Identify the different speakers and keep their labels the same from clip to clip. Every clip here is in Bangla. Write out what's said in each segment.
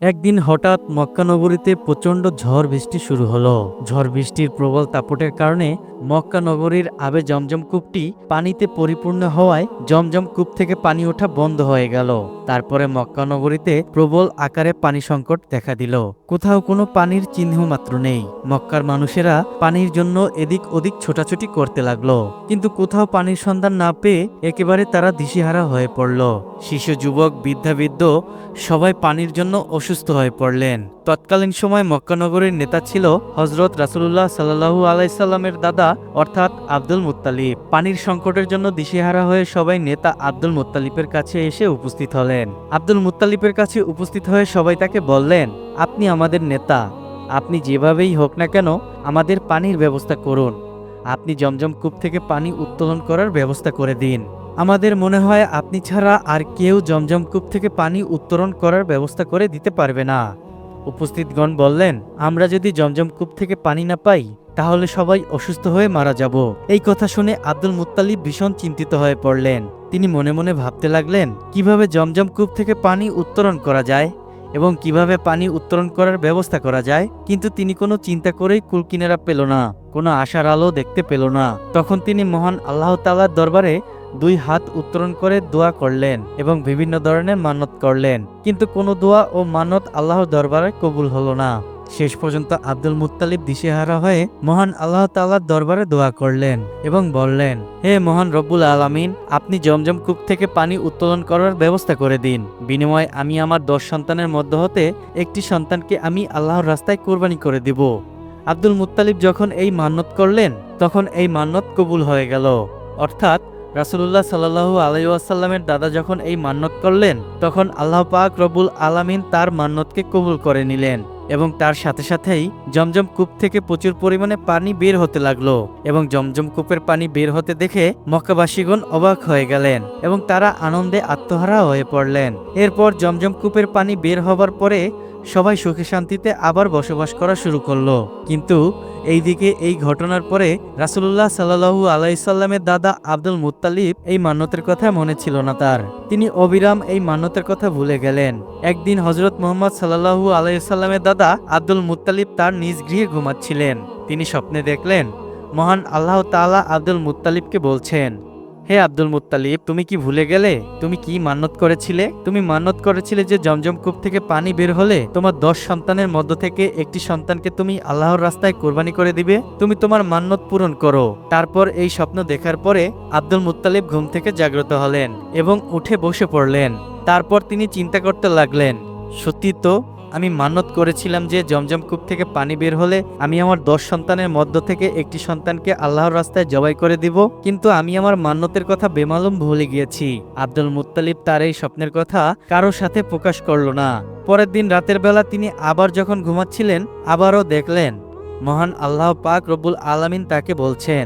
Speaker 1: একদিন হঠাৎ মক্কানগরীতে প্রচণ্ড ঝড় বৃষ্টি শুরু হল। ঝড় বৃষ্টির প্রবল তাপটের কারণে মক্কানগরীর আবে জমজম কূপটি পানিতে পরিপূর্ণ হওয়ায় জমজম কূপ থেকে পানি ওঠা বন্ধ হয়ে গেল। তারপরে মক্কানগরীতে প্রবল আকারে পানি সংকট দেখা দিল। কোথাও কোনো পানির চিহ্ন মাত্র নেই। মক্কার মানুষেরা পানির জন্য এদিক ওদিক ছোটাছুটি করতে লাগল। কিন্তু কোথাও পানির সন্ধান না পেয়ে একেবারে তারা দিশেহারা হয়ে পড়ল। শিশু, যুবক বৃদ্ধাবৃদ্ধ সবাই পানির জন্য অসুস্থ হয়ে পড়লেন। তৎকালীন সময় মক্কানগরের নেতা ছিল হজরত রাসুল্লাহ সাল্লাহু আলাইসাল্লামের দাদা, অর্থাৎ আব্দুল মুত্তালিব। পানির সংকটের জন্য দিশেহারা হয়ে সবাই নেতা আব্দুল মুত্তালিবের কাছে এসে উপস্থিত হলেন। আব্দুল মুত্তালিবের কাছে উপস্থিত হয়ে সবাই তাকে বললেন আপনি আমাদের নেতা। আপনি যেভাবেই হোক না কেন আমাদের পানির ব্যবস্থা করুন। আপনি জমজম কূপ থেকে পানি উত্তোলন করার ব্যবস্থা করে দিন। আমাদের মনে হয় আপনি ছাড়া আর কেউ জমজম কূপ থেকে পানি উত্তোলন করার ব্যবস্থা করে দিতে পারবে না। উপস্থিতগণ বললেন, আমরা যদি জমজম কূপ থেকে পানি না পাই, তাহলে সবাই অসুস্থ হয়ে মারা যাব। এই কথা শুনে আব্দুল মুত্তালিব ভীষণ চিন্তিত হয়ে পড়লেন। তিনি মনে মনে ভাবতে লাগলেন, কীভাবে জমজম কূপ থেকে পানি উত্তোলন করা যায়? এবং কীভাবে পানি উত্তোলন করার ব্যবস্থা করা যায়, কিন্তু তিনি কোনো চিন্তা করেই কুলকিনারা পেল না, কোনো আশার আলো দেখতে পেল না। তখন তিনি মহান আল্লাহ তালার দরবারে দুই হাত উত্তোলন করে দোয়া করলেন এবং বিভিন্ন ধরনের মানত করলেন, কিন্তু কোনো দোয়া ও মানত আল্লাহর দরবারে কবুল হলো না। শেষ পর্যন্ত আব্দুল মুত্তালিব দিশেহারা হয়ে মহান আল্লাহ তাআলার দরবারে দোয়া করলেন এবং বললেন, হে মহান রব্বুল আলামিন, আপনি জমজম কূপ থেকে পানি উত্তোলন করার ব্যবস্থা করে দিন। বিনিময়ে আমি আমার দশ সন্তানের মধ্য হতে একটি সন্তানকে আমি আল্লাহর রাস্তায় কোরবানি করে দিব। আব্দুল মুত্তালিব যখন এই মান্নত করলেন, তখন এই মান্নত কবুল হয়ে গেল। অর্থাৎ রাসুলুল্লাহ সাল্লাহু আলাইসাল্লামের দাদা যখন এই মান্নত করলেন, তখন আল্লাহ পাক রবুল আলামিন তার মান্নতকে কবুল করে নিলেন। এবং তার সাথে সাথেই জমজম কূপ থেকে প্রচুর পরিমাণে পানি বের হতে লাগল এবং জমজম কূপের পানি বের হতে দেখে মক্কাবাসীগণ অবাক হয়ে গেলেন এবং তারা আনন্দে আত্মহারা হয়ে পড়লেন। এরপর জমজম কূপের পানি বের হবার পরে সবাই সুখে শান্তিতে আবার বসবাস করা শুরু করল। কিন্তু এইদিকে এই ঘটনার পরে রাসুলুল্লাহ সাল্লাহু আলাইসাল্লামের দাদা আব্দুল মুত্তালিব এই মান্যতের কথা মনে ছিল না তার। তিনি অবিরাম এই মান্যতের কথা ভুলে গেলেন। একদিন হজরত মোহাম্মদ সাল্লাহু আলাইসাল্লামের দাদা আব্দুল মুত্তালিব তার নিজ গৃহে ঘুমাচ্ছিলেন। তিনি স্বপ্নে দেখলেন, মহান আল্লাহ তাআলা আব্দুল মুত্তালিবকে বলছেন হে আব্দুল মুত্তালিব, তুমি কি ভুলে গেলে? তুমি কি মান্নত করেছিলে? তুমি মান্নত করেছিলে যে জমজম কূপ থেকে পানি বের হলে তোমার দশ সন্তানের মধ্য থেকে একটি সন্তানকে তুমি আল্লাহর রাস্তায় কোরবানি করে দিবে? তুমি তোমার মান্নত পূরণ করো। তারপর এই স্বপ্ন দেখার পরে আব্দুল মুত্তালিব ঘুম থেকে জাগ্রত হলেন এবং উঠে বসে পড়লেন। তারপর তিনি চিন্তা করতে লাগলেন, সত্যি তো আমি মানত করেছিলাম যে জমজম কূপ থেকে পানি বের হলে আমি আমার দশ সন্তানের মধ্য থেকে একটি সন্তানকে আল্লাহর রাস্তায় জবাই করে দিব। কিন্তু আমি আমার মান্যতের কথা বেমালুম ভুলে গিয়েছি। আব্দুল মুত্তালিব তার এই স্বপ্নের কথা কারোর সাথে প্রকাশ করল না। পরের দিন রাতের বেলা তিনি আবার যখন ঘুমাচ্ছিলেন, আবারও দেখলেন, মহান আল্লাহ পাক রব্বুল আলামিন তাকে বলছেন,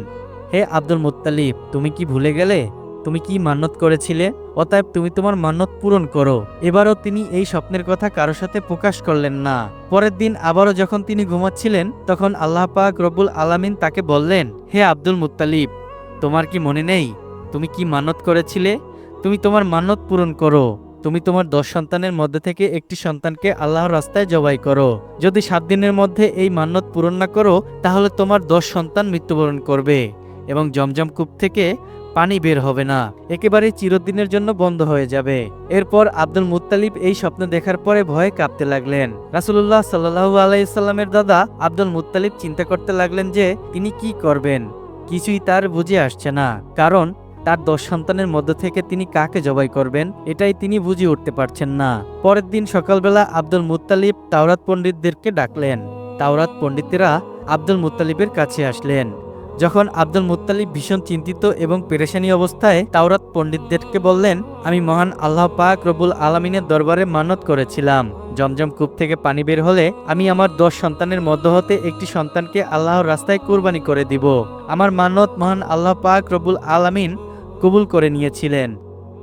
Speaker 1: হে আব্দুল মুত্তালিব, তুমি কি ভুলে গেলে? তুমি কি মান্যত করেছিলে? অতএব তুমি তোমার মান্যত পূরণ করো। এবারও তিনি এই স্বপ্নের কথা কারোর সাথে প্রকাশ করলেন না। পরের দিন আবারও যখন তিনি ঘুমাচ্ছিলেন, তখন আল্লাহ পাক রব্বুল আলামিন তাকে বললেন, হে আব্দুল মুত্তালিব, তোমার কি মনে নেই? তুমি কি মান্যত করেছিলে? তুমি তোমার মান্যত পূরণ করো। তুমি তোমার দশ সন্তানের মধ্যে থেকে একটি সন্তানকে আল্লাহর রাস্তায় জবাই করো। যদি সাত দিনের মধ্যে এই মান্যত পূরণ না করো, তাহলে তোমার দশ সন্তান মৃত্যুবরণ করবে এবং জমজম কূপ থেকে পানি বের হবে না। একেবারে চিরদিনের জন্য বন্ধ হয়ে যাবে। এরপর আব্দুল মুত্তালিব এই স্বপ্ন দেখার পরে ভয়ে কাঁপতে লাগলেন। রাসুল্লাহ সাল্লাহু আলাইসাল্লামের দাদা আব্দুল মুত্তালিব চিন্তা করতে লাগলেন যে, তিনি কি করবেন? কিছুই তার বুঝে আসছে না। কারণ, তার দশ সন্তানের মধ্য থেকে তিনি কাকে জবাই করবেন, এটাই তিনি বুঝে উঠতে পারছেন না। পরের দিন সকালবেলা আব্দুল মুত্তালিব তাওরাত পণ্ডিতদেরকে ডাকলেন। তাওরাত পণ্ডিতেরা আব্দুল মুত্তালিবের কাছে আসলেন। যখন আব্দুল মুতালিব ভীষণ চিন্তিত এবং পেরেশানি অবস্থায় তাওরাত পণ্ডিতদেরকে বললেন, আমি মহান আল্লাহ পাক রবুল আলমিনের দরবারে মানত করেছিলাম। জমজম কূপ থেকে পানি বের হলে আমি আমার দশ সন্তানের মধ্য হতে একটি সন্তানকে আল্লাহর রাস্তায় কোরবানি করে দিব। আমার মানত মহান আল্লাহ পাক রবুল আলামিন কবুল করে নিয়েছিলেন।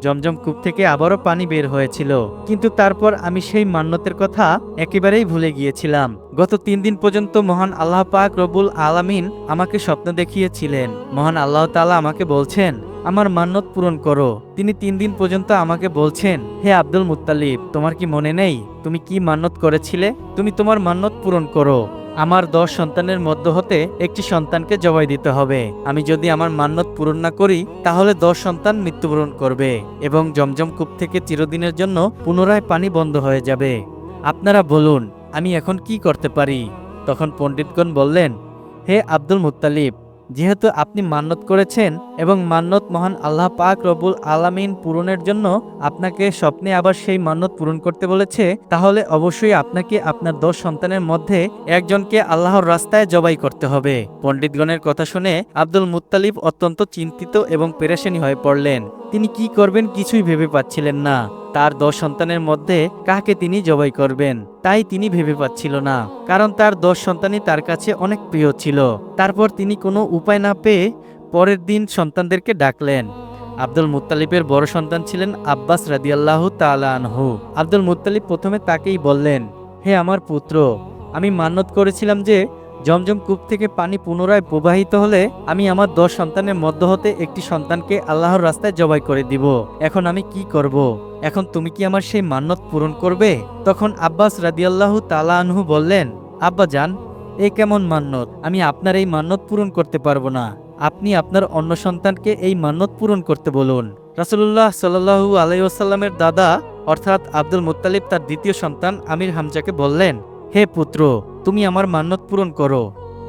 Speaker 1: জমজম কূপ থেকে আবারও পানি বের হয়েছিল। কিন্তু তারপর আমি সেই মান্যতের কথা একেবারেই ভুলে গিয়েছিলাম। গত তিন দিন পর্যন্ত মহান আল্লাহ পাক রবুল আলামিন আমাকে স্বপ্ন দেখিয়েছিলেন। মহান আল্লাহ তাআলা আমাকে বলছেন, আমার মান্যত পূরণ করো। তিনি তিন দিন পর্যন্ত আমাকে বলছেন, হে আব্দুল মুত্তালিব, তোমার কি মনে নেই? তুমি কি মান্যত করেছিলে? তুমি তোমার মান্যত পূরণ করো। আমার দশ সন্তানের মধ্য হতে একটি সন্তানকে জবাই দিতে হবে। আমি যদি আমার মান্যত পূরণ না করি, তাহলে দশ সন্তান মৃত্যুবরণ করবে এবং জমজম কূপ থেকে চিরদিনের জন্য পুনরায় পানি বন্ধ হয়ে যাবে। আপনারা বলুন, আমি এখন কি করতে পারি? তখন পণ্ডিতগণ বললেন, হে আব্দুল মুত্তালিব যেহেতু আপনি মান্যত করেছেন এবং মান্যত মহান আল্লাহ পাক রবুল আলামিন পূরণের জন্য আপনাকে স্বপ্নে আবার সেই মান্যত পূরণ করতে বলেছে, তাহলে অবশ্যই আপনাকে আপনার দশ সন্তানের মধ্যে একজনকে আল্লাহর রাস্তায় জবাই করতে হবে। পণ্ডিতগণের কথা শুনে আব্দুল মুত্তালিব অত্যন্ত চিন্তিত এবং পেরেশানি হয়ে পড়লেন। তিনি কি করবেন কিছুই ভেবে পাচ্ছিলেন না। তার দশ সন্তানের মধ্যে কাকে তিনি জবাই করবেন, তাই তিনি ভেবে পাচ্ছিল না। কারণ তার দশ সন্তানই তার কাছে অনেক প্রিয় ছিল। তারপর তিনি কোনো উপায় না পেয়ে পরের দিন সন্তানদেরকে ডাকলেন। আব্দুল মুত্তালিবের বড় সন্তান ছিলেন আব্বাস রাদিয়াল্লাহু তাআলা আনহু। আব্দুল মুত্তালিব প্রথমে তাকেই বললেন, হে আমার পুত্র, আমি মান্যত করেছিলাম যে জমজম কূপ থেকে পানি পুনরায় প্রবাহিত হলে আমি আমার দশ সন্তানের মধ্য হতে একটি সন্তানকে আল্লাহর রাস্তায় জবাই করে দিব। এখন আমি কি করব। এখন তুমি কি আমার সেই মান্যত পূরণ করবে? তখন আব্বাস রাদিয়াল্লাহু তালা আনহু বললেন, আব্বা যান এ কেমন মান্যত? আমি আপনার এই মান্যত পূরণ করতে পারব না। আপনি আপনার অন্য সন্তানকে এই মান্যত পূরণ করতে বলুন। রাসুল্লাহ সাল্লাহু আলাইসাল্লামের দাদা, অর্থাৎ আব্দুল মুত্তালিব তার দ্বিতীয় সন্তান আমির হামজাকে বললেন হে পুত্র, তুমি আমার মান্যত পূরণ করো।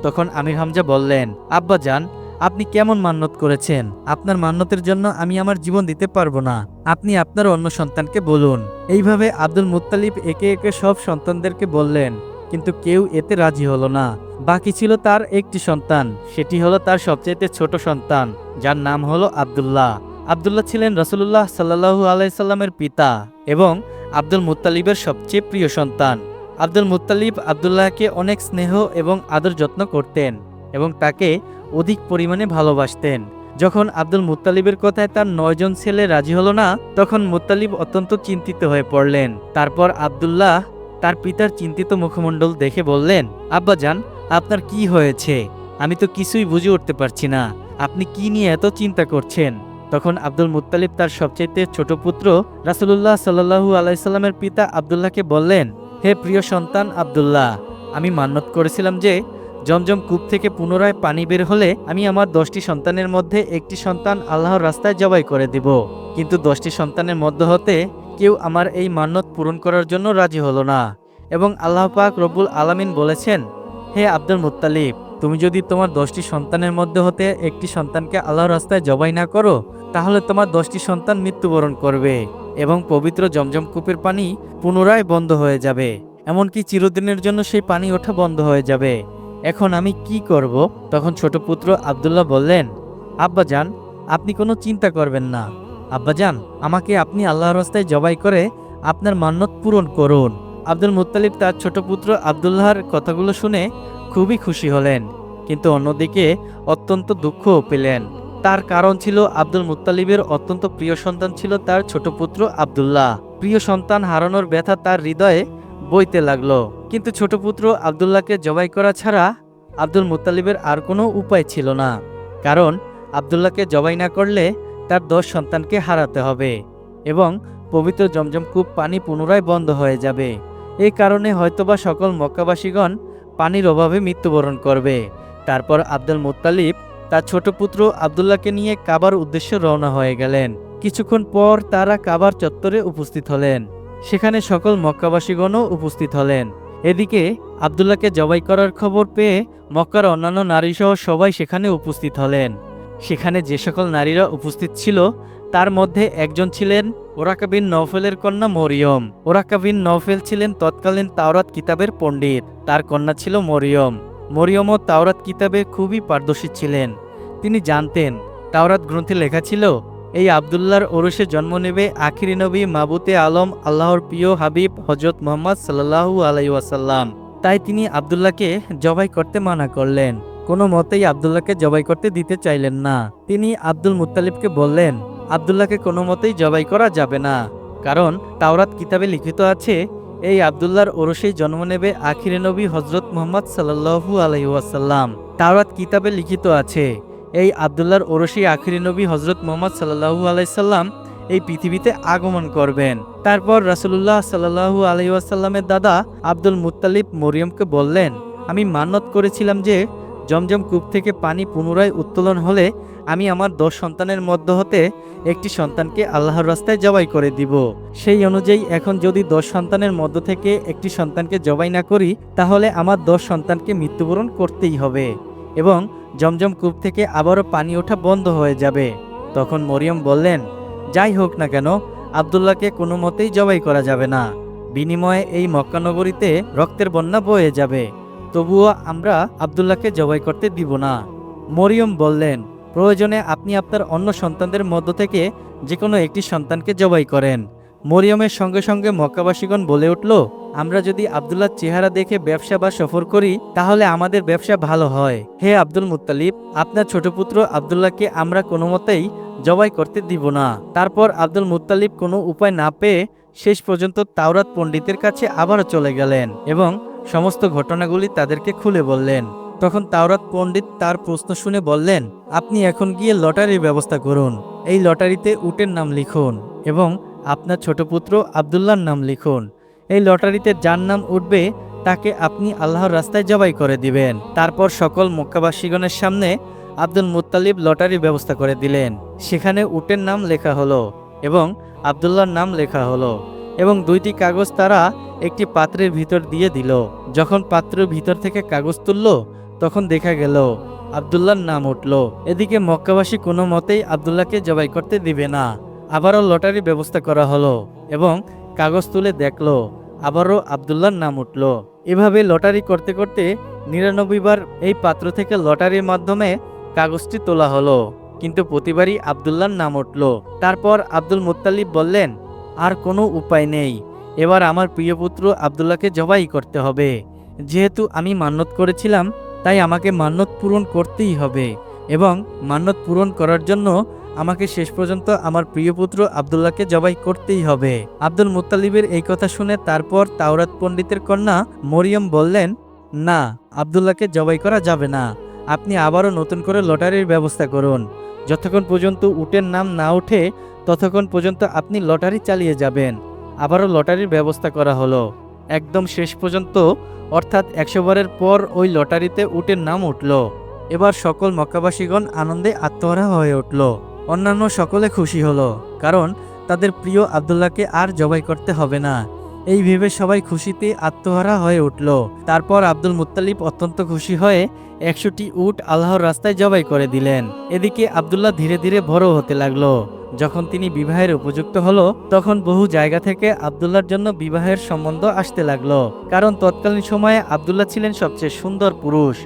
Speaker 1: তখন আমির হামজা বললেন, আব্বা যান, আপনি কেমন মান্যত করেছেন? আপনার মান্যতের জন্য আমি আমার জীবন দিতে পারব না। আপনি আপনার অন্য সন্তানকে বলুন। এইভাবে আব্দুল মুত্তালিব একে একে সব সন্তানদেরকে বললেন, কিন্তু কেউ এতে রাজি হলো না। বাকি ছিল তার একটি সন্তান, সেটি হলো তার সবচেয়ে ছোট সন্তান, যার নাম হলো আব্দুল্লাহ। আব্দুল্লাহ ছিলেন রসুল্লাহ সাল্লাহু আলাইসাল্লামের পিতা এবং আব্দুল মুত্তালিবের সবচেয়ে প্রিয় সন্তান। আব্দুল মুত্তালিব আবদুল্লাহকে অনেক স্নেহ এবং আদর যত্ন করতেন এবং তাকে অধিক পরিমাণে ভালোবাসতেন। যখন আব্দুল মুত্তালিবের কথায় তার নয়জন ছেলে রাজি হলো না, তখন মুত্তালিব অত্যন্ত চিন্তিত হয়ে পড়লেন। তারপর আবদুল্লাহ তার পিতার চিন্তিত মুখমণ্ডল দেখে বললেন, আব্বা যান আপনার কি হয়েছে? আমি তো কিছুই বুঝে উঠতে পারছি না। আপনি কি নিয়ে এত চিন্তা করছেন? তখন আব্দুল মুত্তালিব তার সবচেয়ে ছোট পুত্র রাসুলুল্লাহ সাল্লাহু আলাইসাল্লামের পিতা আবদুল্লাহকে বললেন হে প্রিয় সন্তান আবদুল্লাহ, আমি মান্যত করেছিলাম যে জমজম কূপ থেকে পুনরায় পানি বের হলে আমি আমার দশটি সন্তানের মধ্যে একটি সন্তান আল্লাহর রাস্তায় জবাই করে দিব। কিন্তু দশটি সন্তানের মধ্য হতে কেউ আমার এই মান্যত পূরণ করার জন্য রাজি হলো না এবং আল্লাহ পাক রব্বুল আলামিন বলেছেন, হে আব্দুল মুত্তালিব, তুমি যদি তোমার দশটি সন্তানের মধ্যে হতে একটি সন্তানকে আল্লাহর রাস্তায় জবাই না করো, তাহলে তোমার দশটি সন্তান মৃত্যুবরণ করবে। এবং পবিত্র জমজম কূপের পানি পুনরায় বন্ধ হয়ে যাবে। এমনকি চিরদিনের জন্য সেই পানি ওঠা বন্ধ হয়ে যাবে। এখন আমি কি করব? তখন ছোট পুত্র আবদুল্লাহ বললেন, আব্বা যান আপনি কোনো চিন্তা করবেন না। আব্বা যান আমাকে আপনি আল্লাহর রাস্তায় জবাই করে আপনার মান্যত পূরণ করুন। আব্দুল মুত্তালিব তার ছোট পুত্র আবদুল্লাহর কথাগুলো শুনে খুবই খুশি হলেন, কিন্তু অন্যদিকে অত্যন্ত দুঃখও পেলেন। তার কারণ ছিল আব্দুল মুত্তালিবের অত্যন্ত প্রিয় সন্তান ছিল তার ছোট পুত্র আবদুল্লাহ। প্রিয় সন্তান হারানোর ব্যথা তার হৃদয়ে বইতে লাগল। কিন্তু ছোট পুত্র আবদুল্লাহকে জবাই করা ছাড়া আব্দুল মুত্তালিবের আর কোনো উপায় ছিল না। কারণ আবদুল্লাহকে জবাই না করলে তার দশ সন্তানকে হারাতে হবে এবং পবিত্র জমজম কূপ পানি পুনরায় বন্ধ হয়ে যাবে। এই কারণে হয়তোবা সকল মক্কাবাসীগণ পানির অভাবে মৃত্যুবরণ করবে। তারপর আব্দুল মুত্তালিব তার ছোট পুত্র আবদুল্লাহকে নিয়ে কাবার উদ্দেশ্যে রওনা হয়ে গেলেন। কিছুক্ষণ পর তারা কাবার চত্বরে উপস্থিত হলেন। সেখানে সকল মক্কাবাসীগণও উপস্থিত হলেন। এদিকে আবদুল্লাহকে জবাই করার খবর পেয়ে মক্কার অন্যান্য নারীসহ সবাই সেখানে উপস্থিত হলেন। সেখানে যে সকল নারীরা উপস্থিত ছিল, তার মধ্যে একজন ছিলেন ওরাকাবিন নওফেলের কন্যা মরিয়ম। ওরাকাবিন নওফেল ছিলেন তৎকালীন তাওরাত কিতাবের পণ্ডিত। তার কন্যা ছিল মরিয়ম। মরিয়মও তাওরাত কিতাবে খুবই পারদর্শী ছিলেন। তিনি জানতেন, তাওরাত গ্রন্থে লেখা ছিল, এই আবদুল্লাহর ওরসে জন্ম নেবে আখিরি নবী মাবুতে আলম, আল্লাহর প্রিয় হাবিব হজরত মোহাম্মদ সাল্লাহু আলাইসাল্লাম তাই তিনি আবদুল্লাহকে জবাই করতে মানা করলেন। কোনো মতেই আবদুল্লাহকে জবাই করতে দিতে চাইলেন না। তিনি আব্দুল মুত্তালিবকে বললেন, আবদুল্লাহকে কোনো মতেই জবাই করা যাবে না। কারণ তাওরাত কিতাবে লিখিত আছে এই আবদুল্লাহর ওরসেই জন্ম নেবে আখিরে নবী হজরত মোহাম্মদ সাল্লাহু আলহিউসাল্লাম তাওরাত কিতাবে লিখিত আছে, এই আবদুল্লাহর ওরসি আখিরি নবী হজরত মোহাম্মদ সাল্লাহু আলাইসাল্লাম এই পৃথিবীতে আগমন করবেন। তারপর রাসুলুল্লাহ সাল্লাহু আলাইসাল্লামের দাদা আব্দুল মুত্তালিব মরিয়মকে বললেন, আমি মান্নত করেছিলাম যে, জমজম কূপ থেকে পানি পুনরায় উত্তোলন হলে আমি আমার দশ সন্তানের মধ্য হতে একটি সন্তানকে আল্লাহর রাস্তায় জবাই করে দিব। সেই অনুযায়ী এখন যদি দশ সন্তানের মধ্য থেকে একটি সন্তানকে জবাই না করি, তাহলে আমার দশ সন্তানকে মৃত্যুবরণ করতেই হবে এবং জমজম কূপ থেকে আবারও পানি ওঠা বন্ধ হয়ে যাবে। তখন মরিয়ম বললেন, যাই হোক না কেন, আবদুল্লাহকে কোনো মতেই জবাই করা যাবে না। বিনিময়ে এই মক্কানগরীতে রক্তের বন্যা বয়ে যাবে। তবুও আমরা আবদুল্লাহকে জবাই করতে দিব না। মরিয়ম বললেন প্রয়োজনে আপনি আপনার অন্য সন্তানদের মধ্য থেকে যে কোনো একটি সন্তানকে জবাই করেন। মরিয়মের সঙ্গে সঙ্গে মক্কাবাসীগণ বলে উঠল, আমরা যদি আবদুল্লাহ চেহারা দেখে ব্যবসা বা সফর করি, তাহলে আমাদের ব্যবসা ভালো হয়। হে আব্দুল মুত্তালিব, আপনার ছোট পুত্র আবদুল্লাহকে আমরা কোনো মতেই জবাই করতে দিব না। তারপর আব্দুল মুত্তালিব কোনো উপায় না পেয়ে শেষ পর্যন্ত তাওরাত পণ্ডিতের কাছে আবারও চলে গেলেন এবং সমস্ত ঘটনাগুলি তাদেরকে খুলে বললেন। তখন তাওরাত পণ্ডিত তার প্রশ্ন শুনে বললেন, আপনি এখন গিয়ে লটারির ব্যবস্থা করুন। এই লটারিতে উটের নাম লিখুন এবং আপনার ছোট পুত্র আবদুল্লাহর নাম লিখুন। এই লটারিতে যার নাম উঠবে, তাকে আপনি আল্লাহর রাস্তায় জবাই করে দিবেন। তারপর সকল মক্কাবাসীগণের সামনে আব্দুল মুত্তালিব লটারির ব্যবস্থা করে দিলেন। সেখানে উটের নাম লেখা হলো এবং আবদুল্লাহর নাম লেখা হলো এবং দুইটি কাগজ তারা একটি পাত্রের ভিতর দিয়ে দিল। যখন পাত্রের ভিতর থেকে কাগজ তুলল তখন দেখা গেল, আবদুল্লাহর নাম উঠল। এদিকে মক্কাবাসী কোনো মতেই আবদুল্লাহকে জবাই করতে দিবে না। আবারও লটারির ব্যবস্থা করা হলো এবং কাগজ তুলে দেখল, আবারও আবদুল্লাহর নাম উঠল। এভাবে লটারি করতে করতে নিরানব্বই বার এই পাত্র থেকে লটারির মাধ্যমে কাগজটি তোলা হলো। কিন্তু প্রতিবারই আবদুল্লাহর নাম উঠল। তারপর আব্দুল মুত্তালিব বললেন, আর কোনো উপায় নেই। এবার আমার প্রিয় পুত্র আবদুল্লাহকে জবাই করতে হবে। যেহেতু আমি মান্যত করেছিলাম তাই আমাকে মান্যত পূরণ করতেই হবে এবং মান্যত পূরণ করার জন্য আমাকে শেষ পর্যন্ত আমার প্রিয় পুত্র আবদুল্লাহকে জবাই করতেই হবে। আব্দুল মুত্তালিবের এই কথা শুনে তারপর তাওরাত পণ্ডিতের কন্যা মরিয়ম বললেন, না, আবদুল্লাহকে জবাই করা যাবে না। আপনি আবারও নতুন করে লটারির ব্যবস্থা করুন। যতক্ষণ পর্যন্ত উটের নাম না ওঠে, ততক্ষণ পর্যন্ত আপনি লটারি চালিয়ে যাবেন। আবারও লটারির ব্যবস্থা করা হলো। একদম শেষ পর্যন্ত অর্থাৎ একশো বারের পর ওই লটারিতে উটের নাম উঠল। এবার সকল মক্কাবাসীগণ আনন্দে আত্মহারা হয়ে উঠল। অন্যান্য সকলে খুশি হলো, কারণ তাদের প্রিয় আবদুল্লাহকে আর জবাই করতে হবে না। এই ভেবে সবাই খুশিতে আত্মহারা হয়ে উঠল। তারপর আব্দুল মুত্তালিব অত্যন্ত খুশি হয়ে একশোটি উট আল্লাহর রাস্তায় জবাই করে দিলেন। এদিকে আবদুল্লাহ ধীরে ধীরে বড় হতে লাগল। যখন তিনি বিবাহের উপযুক্ত হলো, তখন বহু জায়গা থেকে আবদুল্লার জন্য বিবাহের সম্বন্ধ আসতে লাগল। কারণ তৎকালীন সময়ে আবদুল্লাহ ছিলেন সবচেয়ে সুন্দর পুরুষ।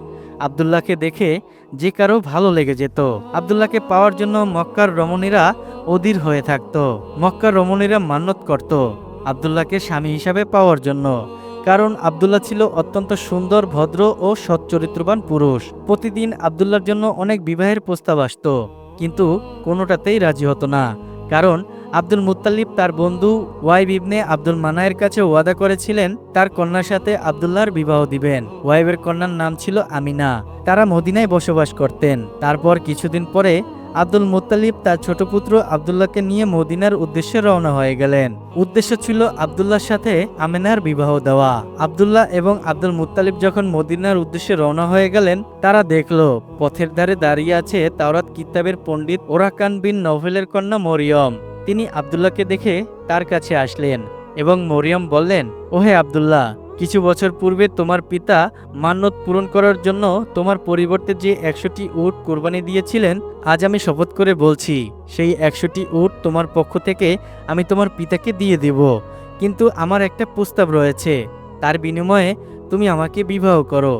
Speaker 1: আবদুল্লাহকে দেখে যে কারও ভালো লেগে যেত। আবদুল্লাহকে পাওয়ার জন্য মক্কার রমণীরা অধীর হয়ে থাকত। মক্কার রমণীরা মান্যত করত। আবদুল্লাহকে স্বামী হিসাবে পাওয়ার জন্য। কারণ আবদুল্লাহ ছিল অত্যন্ত সুন্দর, ভদ্র ও সচ্চরিত্রবান পুরুষ। প্রতিদিন আবদুল্লার জন্য অনেক বিবাহের প্রস্তাব আসতো। কিন্তু কোনোটাতেই রাজি হতো না। কারণ আব্দুল মুত্তালিব তার বন্ধু ওয়াইব ইবনে আব্দুল মানায়ের কাছে ওয়াদা করেছিলেন, তার কন্যার সাথে আবদুল্লাহর বিবাহ দিবেন। ওয়াইবের কন্যার নাম ছিল আমিনা। তারা মদিনায় বসবাস করতেন। তারপর কিছুদিন পরে আব্দুল মুত্তালিব তার ছোট পুত্র আবদুল্লাহকে নিয়ে মদিনার উদ্দেশ্যে রওনা হয়ে গেলেন। উদ্দেশ্য ছিল আবদুল্লাহর সাথে আমেনার বিবাহ দেওয়া। আবদুল্লাহ এবং আব্দুল মুত্তালিব যখন মদিনার উদ্দেশ্যে রওনা হয়ে গেলেন, তারা দেখল, পথের ধারে দাঁড়িয়ে আছে তাওরাত কিতাবের পণ্ডিত ওরাকান বিন নভেলের কন্যা মরিয়ম। তিনি আবদুল্লাহকে দেখে তার কাছে আসলেন এবং মরিয়ম বললেন, ওহে আবদুল্লাহ কিছু বছর পূর্বে তোমার পিতা মান্যত পূরণ করার জন্য তোমার পরিবর্তে যে একশোটি উট কোরবানি দিয়েছিলেন, আজ আমি শপথ করে বলছি, সেই একশোটি উট তোমার পক্ষ থেকে আমি তোমার পিতাকে দিয়ে দেব। কিন্তু আমার একটা প্রস্তাব রয়েছে, তার বিনিময়ে তুমি আমাকে বিবাহ করো।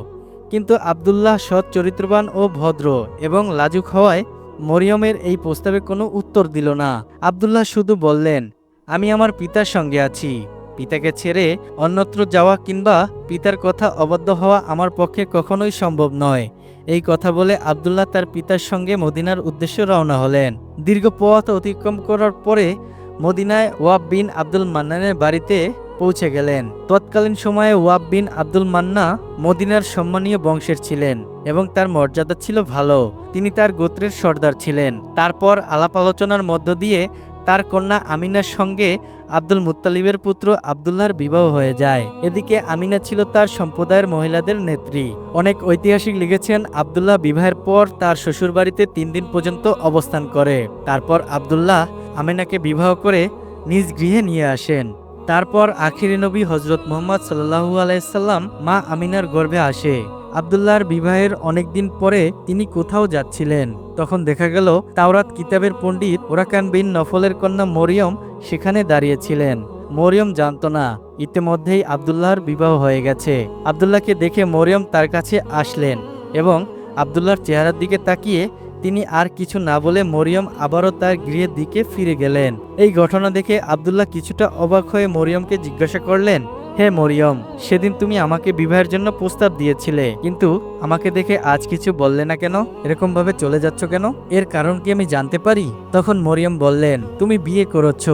Speaker 1: কিন্তু আবদুল্লাহ সৎ চরিত্রবান ও ভদ্র এবং লাজুক হওয়ায় মরিয়মের এই প্রস্তাবে কোনো উত্তর দিল না। আবদুল্লাহ শুধু বললেন, আমি আমার পিতার সঙ্গে আছি। পিতাকে ছেড়ে অন্যত্র যাওয়া কিংবা পিতার কথা অবদ্ধ হওয়া আমার পক্ষে কখনোই সম্ভব নয়। এই কথা বলে আবদুল্লাহ তার পিতার সঙ্গে মদিনার উদ্দেশ্যে রওনা হলেন। দীর্ঘ পথ অতিক্রম করার পরে মদিনায় ওয়াব বিন আব্দুল মান্নানের বাড়িতে পৌঁছে গেলেন। তৎকালীন সময়ে ওয়াব বিন আব্দুল মান্না মদিনার সম্মানীয় বংশের ছিলেন এবং তার মর্যাদা ছিল ভালো। তিনি তার গোত্রের সর্দার ছিলেন। তারপর আলাপ আলোচনার মধ্য দিয়ে তার কন্যা আমিনার সঙ্গে আব্দুল মুত্তালিবের পুত্র আবদুল্লাহর বিবাহ হয়ে যায়। এদিকে আমিনা ছিল তার সম্প্রদায়ের মহিলাদের নেত্রী। অনেক ঐতিহাসিক লিখেছেন আবদুল্লাহ বিবাহের পর তার শ্বশুরবাড়িতে তিন দিন পর্যন্ত অবস্থান করে। তারপর আবদুল্লাহ আমিনাকে বিবাহ করে নিজ গৃহে নিয়ে আসেন। তারপর আখিরি নবী হজরত মোহাম্মদ সাল্লাহু আলাইসাল্লাম মা আমিনার গর্ভে আসে। আবদুল্লাহর বিবাহের অনেক দিন পরে তিনি কোথাও যাচ্ছিলেন। তখন দেখা গেল তাওরাত কিতাবের পণ্ডিত ওরাকান বিন নফলের কন্যা মরিয়ম সেখানে দাঁড়িয়েছিলেন। মরিয়ম জানত না, ইতিমধ্যেই আবদুল্লাহর বিবাহ হয়ে গেছে। আবদুল্লাহকে দেখে মরিয়ম তার কাছে আসলেন এবং আবদুল্লাহর চেহারার দিকে তাকিয়ে তিনি আর কিছু না বলে মরিয়ম আবারও তার গৃহের দিকে ফিরে গেলেন। এই ঘটনা দেখে আবদুল্লাহ কিছুটা অবাক হয়ে মরিয়মকে জিজ্ঞাসা করলেন হে মরিয়ম, সেদিন তুমি আমাকে বিবাহের জন্য প্রস্তাব দিয়েছিলে, কিন্তু আমাকে দেখে আজ কিছু বললে না কেন? এরকম ভাবে চলে যাচ্ছ কেন? এর কারণ কি আমি জানতে পারি? তখন মরিয়ম বললেন, তুমি বিয়ে করেছ,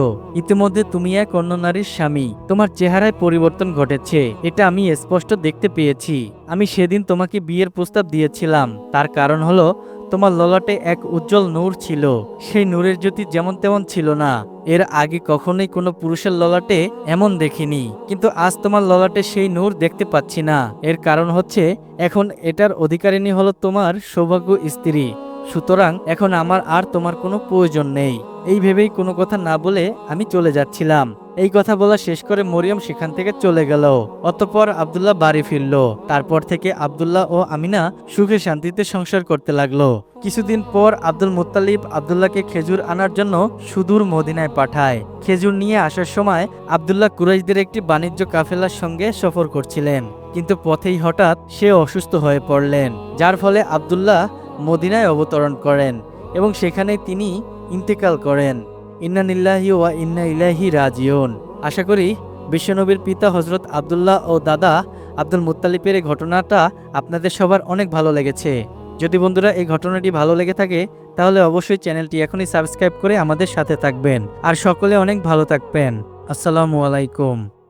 Speaker 1: ইতিমধ্যে তুমি এক অন্য নারীর স্বামী, তোমার চেহারায় পরিবর্তন ঘটেছে, এটা আমি স্পষ্ট দেখতে পেয়েছি। আমি সেদিন তোমাকে বিয়ের প্রস্তাব দিয়েছিলাম, তার কারণ হলো তোমার ললাটে এক উজ্জ্বল নূর ছিল। সেই নূরের জ্যোতি যেমন তেমন ছিল না। এর আগে কখনোই কোনো পুরুষের ললাটে এমন দেখিনি। কিন্তু আজ তোমার ললাটে সেই নূর দেখতে পাচ্ছি না। এর কারণ হচ্ছে, এখন এটার অধিকারিণী হলো তোমার সৌভাগ্য স্ত্রী। সুতরাং এখন আমার আর তোমার কোনো প্রয়োজন নেই। এই ভেবেই কোনো কথা না বলে আমি চলে যাচ্ছিলাম। এই কথা বলা শেষ করে মরিয়ম সেখান থেকে চলে গেল। অতপর আবদুল্লাহ বাড়ি ফিরল। তারপর থেকে আবদুল্লাহ ও আমিনা সুখে শান্তিতে সংসার করতে লাগল। কিছুদিন পর আব্দুল মুত্তালিব আবদুল্লাহকে খেজুর আনার জন্য সুদূর মদিনায় পাঠায়। খেজুর নিয়ে আসার সময় আবদুল্লাহ কুরাইশদের একটি বাণিজ্য কাফেলার সঙ্গে সফর করছিলেন। কিন্তু পথেই হঠাৎ সে অসুস্থ হয়ে পড়লেন। যার ফলে আবদুল্লাহ মদিনায় অবতরণ করেন এবং সেখানে তিনি ইন্তেকাল করেন। ইন্না নিল্লাহি ওয়া ইন্না ইলাহি রাজিউন। আশা করি বিশ্বনবীর পিতা হজরত আবদুল্লাহ ও দাদা আব্দুল মুত্তালিবের এই ঘটনাটা আপনাদের সবার অনেক ভালো লেগেছে। যদি বন্ধুরা এই ঘটনাটি ভালো লেগে থাকে, তাহলে অবশ্যই চ্যানেলটি এখনই সাবস্ক্রাইব করে আমাদের সাথে থাকবেন। আর সকলে অনেক ভালো থাকবেন। আসসালামু আলাইকুম।